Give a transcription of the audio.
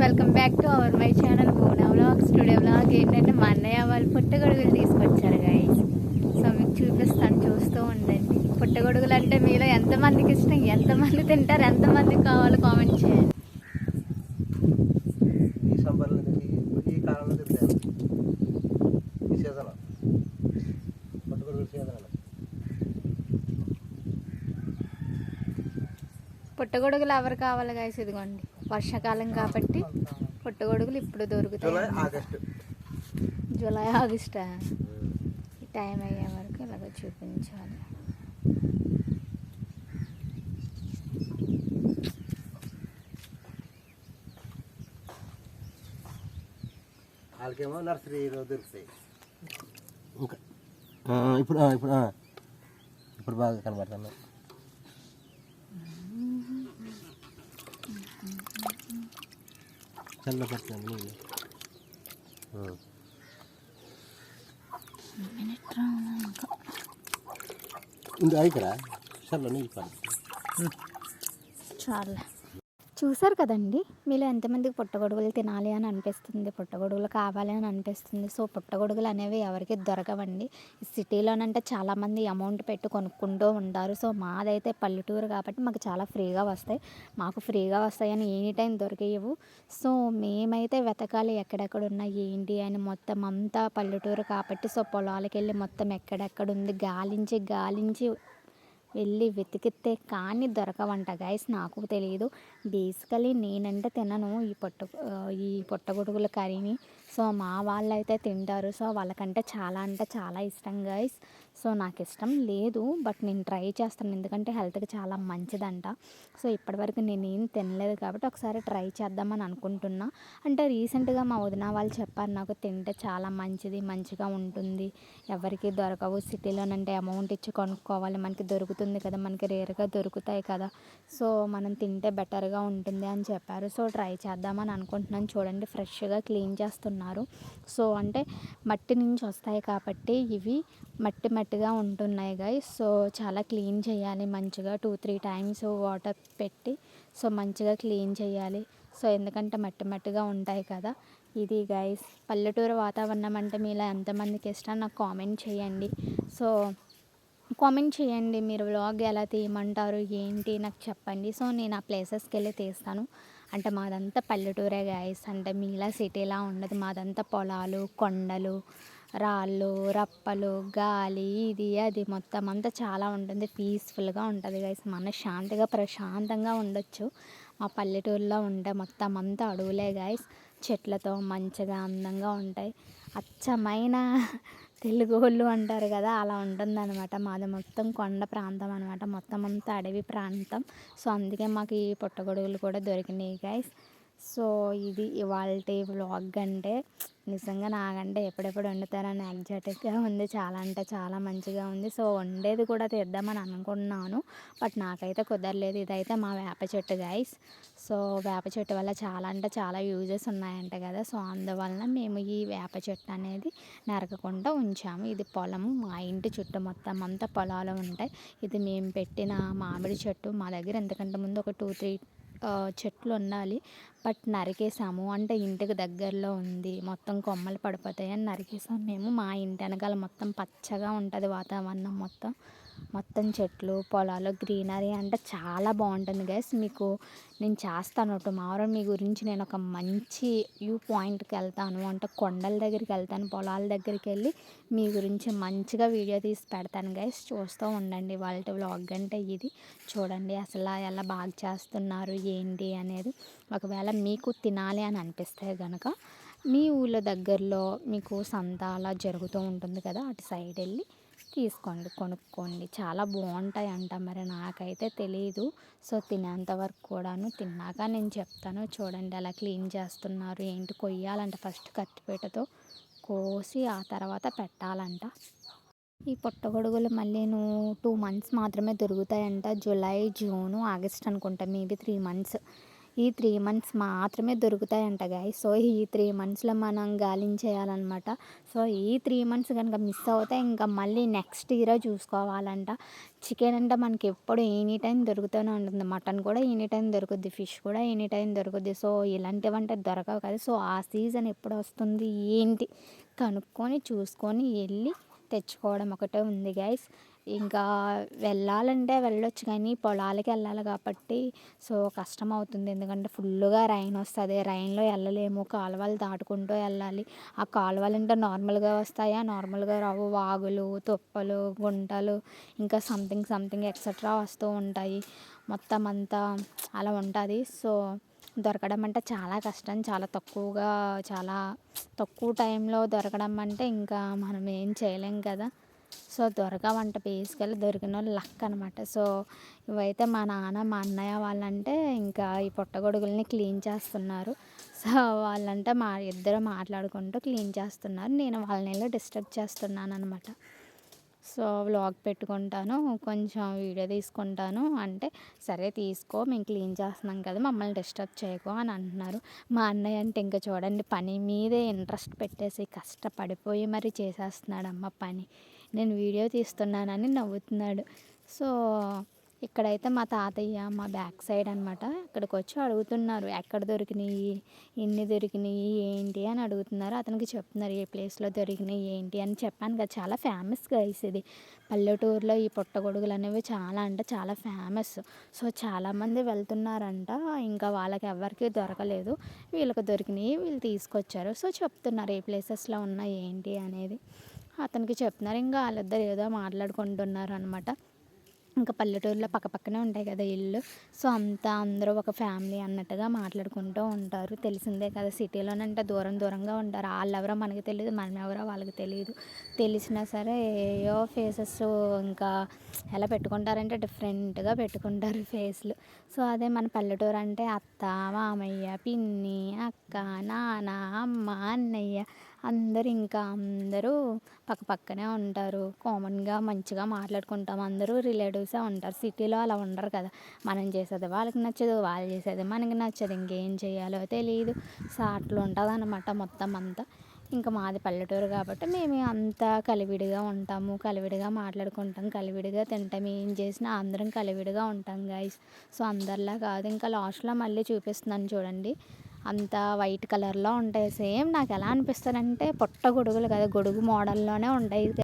Welcome back to our my channel బోనా vlog studio vlog ఏంటంటే మా అన్నయ్య వాళ్ళు పుట్టగొడుగులు తీసుకొచ్చారు గైస్ సో మీకు చూపిస్తాను చూస్తూ ఉండండి. పుట్టగొడుగులు అంటే మీలో ఎంతమందికి ఇష్టం? ఎంతమంది తింటారు? ఎంతమందికి కావాలో కామెంట్ చేయండి ఈ సమ్మర్లో ఈ ఈ కాలంలో తింటారు ఈ సీజన్ పట్టుకొడుకు సీజన్ పుట్టగొడుగులు ఎవరు కావాలి గైస్ ఇదిగోండి. వర్షాకాలం కాబట్టి పుట్టగొడుగులు ఇప్పుడు జూలై దొరుకుతాయి ఆగస్టు. జూలై ఆగస్టా. ఈ టైం అయ్యే వరకు ఇలాగ చూపించాలి. వాళ్ళకేమో నర్సరీలో దొరుకుతాయి. ఇంకా ఇప్పుడు ఇప్పుడు ఇప్పుడు బాగా కనబడుతున్నాయి. చల్ల పడుతుంది నీళ్ళు ఇంకా అయికరా చల్ల నీళ్ళు పడుతుంది చాలా చూసారు కదండి? మీలో ఎంతమందికి పుట్టగొడుగులు తినాలి అని అనిపిస్తుంది? పుట్టగొడుగులు కావాలి అని అనిపిస్తుంది? సో పుట్టగొడుగులు అనేవి ఎవరికి దొరకవండి. సిటీలోనంటే చాలామంది అమౌంట్ పెట్టి కొనుక్కుంటూ ఉంటారు. సో మాదైతే పల్లెటూరు కాబట్టి మాకు చాలా ఫ్రీగా వస్తాయి. మాకు ఫ్రీగా వస్తాయని ఎనీ టైం దొరికేయవు. సో మేమైతే వెతకాలి ఎక్కడెక్కడ ఉన్నాయి ఏంటి అని మొత్తం అంతా పల్లెటూరు కాబట్టి సో పొలాలకు వెళ్ళి మొత్తం ఎక్కడెక్కడ ఉంది గాలించి గాలించి వెళ్ళి వెతికితే కానీ దొరకవంట గైస్ నాకు తెలియదు బేసికలీ నేనంటే తినను ఈ పొట్ట ఈ పొట్టగొడుగుల కర్రీని. సో మా వాళ్ళు అయితే తింటారు. సో వాళ్ళకంటే చాలా అంటే చాలా ఇష్టం గైస్ సో నాకు ఇష్టం లేదు. బట్ నేను ట్రై చేస్తాను. ఎందుకంటే హెల్త్కి చాలా మంచిదంట. సో ఇప్పటివరకు నేను ఏం తినలేదు కాబట్టి ఒకసారి ట్రై చేద్దామని అనుకుంటున్నా. అంటే రీసెంట్గా మా వదిన వాళ్ళు చెప్పారు నాకు తింటే చాలా మంచిది మంచిగా ఉంటుంది. ఎవరికి దొరకవు. సిటీలోనంటే అమౌంట్ ఇచ్చి కొనుక్కోవాలి. మనకి దొరుకుతుంది కదా. మనకి రేర్గా దొరుకుతాయి కదా. సో మనం తింటే బెటర్గా ఉంటుంది అని చెప్పారు. సో ట్రై చేద్దామని అనుకుంటున్నాను. చూడండి ఫ్రెష్గా క్లీన్ చేస్తున్నారు. సో అంటే మట్టి నుంచి వస్తాయి కాబట్టి ఇవి మట్టి మట్టిగా ఉంటున్నాయి గైస్ సో చాలా క్లీన్ చేయాలి. మంచిగా టూ త్రీ టైమ్స్ వాటర్ పెట్టి సో మంచిగా క్లీన్ చేయాలి. సో ఎందుకంటే మట్టి మట్టిగా ఉంటాయి కదా. ఇది గైస్ పల్లెటూరు వాతావరణం అంటే మీలో ఎంతమందికి ఇష్టం నాకు కామెంట్ చేయండి. సో కామెంట్ చేయండి. మీరు వ్లాగ్ ఎలా తీయమంటారు ఏంటి నాకు చెప్పండి. సో నేను ఆ ప్లేసెస్కి వెళ్ళి తీస్తాను. అంటే మాదంతా పల్లెటూరే గాయస్ అంటే మీలా సిటీలా ఉండదు. మాదంతా పొలాలు కొండలు రాళ్ళు రప్పలు గాలి ఇది అది మొత్తం అంతా చాలా ఉంటుంది. పీస్ఫుల్గా ఉంటుంది గైస్ మనశ్శాంతిగా ప్రశాంతంగా ఉండొచ్చు. మా పల్లెటూరులో ఉండే మొత్తం అంతా అడవులే గాయస్ చెట్లతో మంచిగా అందంగా ఉంటాయి. అచ్చమైన తెలుగు వాళ్ళు అంటారు కదా అలా ఉంటుందన్నమాట. మాది మొత్తం కొండ ప్రాంతం అనమాట మొత్తం అంతా అడవి ప్రాంతం. సో అందుకే మాకు ఈ పుట్టగొడుగులు కూడా దొరికినాయి గైస్ సో ఇది ఇవాళ వ్లాగ్ అంటే నిజంగా నాకంటే ఎప్పుడెప్పుడు వండుతారని ఎగ్జాటిక్గా ఉంది. చాలా అంటే చాలా మంచిగా ఉంది. సో వండేది కూడా తీద్దామని అనుకున్నాను. బట్ నాకైతే కుదరలేదు. ఇదైతే మా వేప చెట్టు గైస్ సో వేప చెట్టు వల్ల చాలా అంటే చాలా యూజెస్ ఉన్నాయంట కదా. సో అందువలన మేము ఈ వేప చెట్టు అనేది నరకకుండా ఉంచాము. ఇది పొలం మా ఇంటి చుట్టూ మొత్తం అంతా పొలాలు ఉంటాయి. ఇది మేము పెట్టిన మామిడి చెట్టు మా దగ్గర. ఎందుకంటే ముందు ఒక టూ త్రీ చెట్లు ఉండాలి. బట్ నరికేసాము. అంటే ఇంటికి దగ్గరలో ఉంది. మొత్తం కొమ్మలు పడిపోతాయి అని నరికేసాము మేము. మా ఇంటి వెనకాల మొత్తం పచ్చగా ఉంటుంది వాతావరణం మొత్తం. మొత్తం చెట్లు పొలాలు గ్రీనరీ అంటే చాలా బాగుంటుంది గైస్ మీకు నేను చేస్తాను టుమారో మీ గురించి నేను ఒక మంచి వ్యూ పాయింట్కి వెళ్తాను. అంటే కొండల దగ్గరికి వెళ్తాను పొలాల దగ్గరికి వెళ్ళి మీ గురించి మంచిగా వీడియో తీసి పెడతాను గైస్ చూస్తూ ఉండండి. వాళ్ళ వ్లాగ్ అంటే ఇది. చూడండి అసలు ఎలా బాగా చేస్తున్నారు ఏంటి అనేది. ఒకవేళ మీకు తినాలి అని అనిపిస్తే కనుక మీ ఊళ్ళో దగ్గరలో మీకు సంత అలా జరుగుతూ ఉంటుంది కదా అటు సైడ్ వెళ్ళి తీసుకోండి కొనుక్కోండి. చాలా బాగుంటాయి అంట మరి నాకైతే తెలియదు సో తినేంత వరకు కూడాను తిన్నాక నేను చెప్తాను. చూడండి అలా క్లీన్ చేస్తున్నారు ఏంటి కొయ్యాలంట ఫస్ట్ కత్తిపీటతో కోసి ఆ తర్వాత పెట్టాలంట. ఈ పుట్టగొడుగులు మళ్ళీ నువ్వు టూ మంత్స్ మాత్రమే దొరుకుతాయంట. జూలై జూను ఆగస్ట్ అనుకుంటా మేబీ త్రీ మంత్స్. ఈ త్రీ మంత్స్ మాత్రమే దొరుకుతాయంట గాయ సో ఈ త్రీ మంత్స్లో మనం గాలించేయాలన్నమాట. సో ఈ త్రీ మంత్స్ కనుక మిస్ అవుతే ఇంకా మళ్ళీ నెక్స్ట్ ఇయర్ చూసుకోవాలంట. చికెన్ అంటే మనకి ఎప్పుడు ఎనీ టైం దొరుకుతూనే ఉంటుంది. మటన్ కూడా ఎనీ టైం దొరుకుద్ది. ఫిష్ కూడా ఎనీ టైం దొరుకుద్ది. సో ఇలాంటివంటే దొరకవు కదా. సో ఆ సీజన్ ఎప్పుడు వస్తుంది ఏంటి? కనుక్కొని చూసుకొని వెళ్ళి తెచ్చుకోవడం ఒకటే ఉంది గైస్ ఇంకా వెళ్ళాలంటే వెళ్ళొచ్చు కానీ పొలాలకి వెళ్ళాలి కాబట్టి సో కష్టం అవుతుంది ఎందుకంటే ఫుల్గా రైన్ వస్తుంది. రైన్లో వెళ్ళలేము. కాలువలు దాటుకుంటూ వెళ్ళాలి. ఆ కాలువలు అంటే నార్మల్గా వస్తాయా? నార్మల్గా రావు. వాగులు తుప్పలు గుంటలు ఇంకా సంథింగ్ సంథింగ్ ఎక్సెట్రా వస్తూ ఉంటాయి. మొత్తం అంతా అలా ఉంటుంది. సో దొరకడం అంటే చాలా కష్టం. చాలా తక్కువగా చాలా తక్కువ టైంలో దొరకడం అంటే ఇంకా మనం ఏం చేయలేం కదా. సో దొరకవంట బేసికల్ దొరికిన వాళ్ళు లక్ అనమాట సో ఇవైతే మా నాన్న మా అన్నయ్య వాళ్ళంటే ఇంకా ఈ పుట్టగొడుగుల్ని క్లీన్ చేస్తున్నారు. సో వాళ్ళంటే మా ఇద్దరు మాట్లాడుకుంటూ క్లీన్ చేస్తున్నారు. నేను వాళ్ళని డిస్టర్బ్ చేస్తున్నాను అనమాట సో వ్లాగ్ పెట్టుకుంటాను కొంచెం వీడియో తీసుకుంటాను అంటే సరే తీసుకో మేము క్లీన్ చేస్తున్నాం కదా మమ్మల్ని డిస్టర్బ్ చేయకు అని అంటున్నారు. మా అన్నయ్య అంటే ఇంకా చూడండి పని మీదే ఇంట్రెస్ట్ పెట్టేసి కష్టపడిపోయి మరి చేసేస్తున్నాడు అమ్మ పని. నేను వీడియో తీస్తున్నానని నవ్వుతున్నాడు. సో ఇక్కడైతే మా తాతయ్య మా బ్యాక్ సైడ్ అనమాట ఇక్కడికి వచ్చి అడుగుతున్నారు ఎక్కడ దొరికినాయి? ఎన్ని దొరికినాయి? ఏంటి? అని అడుగుతున్నారు. అతనికి చెప్తున్నారు ఏ ప్లేస్లో దొరికినాయి? ఏంటి? అని చెప్పాను కదా చాలా ఫేమస్ గైస్ ఇది. పల్లెటూరులో ఈ పుట్టగొడుగులు అనేవి చాలా అంటే చాలా ఫేమస్ సో చాలామంది వెళ్తున్నారంట ఇంకా వాళ్ళకి ఎవరికి దొరకలేదు. వీళ్ళకి దొరికినాయి వీళ్ళు తీసుకొచ్చారు. సో చెప్తున్నారు ఏ ప్లేసెస్లో ఉన్నాయి? ఏంటి? అనేది. అతనికి చెప్తున్నారు. ఇంకా వాళ్ళిద్దరు ఏదో మాట్లాడుకుంటున్నారు అనమాట ఇంకా పల్లెటూరులో పక్కపక్కనే ఉంటాయి కదా ఇల్లు. సో అంతా అందరూ ఒక ఫ్యామిలీ అన్నట్టుగా మాట్లాడుకుంటూ ఉంటారు. తెలిసిందే కదా సిటీలోనంటే దూరం దూరంగా ఉంటారు. వాళ్ళు ఎవరో మనకి తెలియదు మనం ఎవరో వాళ్ళకి తెలియదు తెలిసినా సరే ఏయో ఫేసెస్ ఇంకా ఎలా పెట్టుకుంటారంటే డిఫరెంట్గా పెట్టుకుంటారు ఫేస్లు సో అదే మన పల్లెటూరు అంటే అత్త మామయ్య పిన్ని అక్క నాన్న అమ్మ అన్నయ్య అందరూ ఇంకా అందరూ పక్క పక్కనే ఉంటారు. కామన్గా మంచిగా మాట్లాడుకుంటాం. అందరూ రిలేటివ్సే ఉంటారు. సిటీలో అలా ఉండరు కదా. మనం చేసేది వాళ్ళకి నచ్చదు వాళ్ళు చేసేది మనకి నచ్చదు. ఇంకేం చేయాలో తెలియదు సో అట్లా ఉంటుంది అనమాట మొత్తం అంతా. ఇంకా మాది పల్లెటూరు కాబట్టి మేము అంతా కలివిడిగా ఉంటాము. కలివిడిగా మాట్లాడుకుంటాం. కలివిడిగా తింటాం. ఏం చేసినా అందరం కలివిడిగా ఉంటాం గాయస్ సో అందరిలా కాదు. ఇంకా లాస్ట్లో మళ్ళీ చూపిస్తున్నాను చూడండి. అంత వైట్ కలర్లో ఉంటాయి. సేమ్ నాకు ఎలా అనిపిస్తుంది అంటే పుట్ట గొడుగులు కదా గొడుగు మోడల్లోనే ఉంటాయి.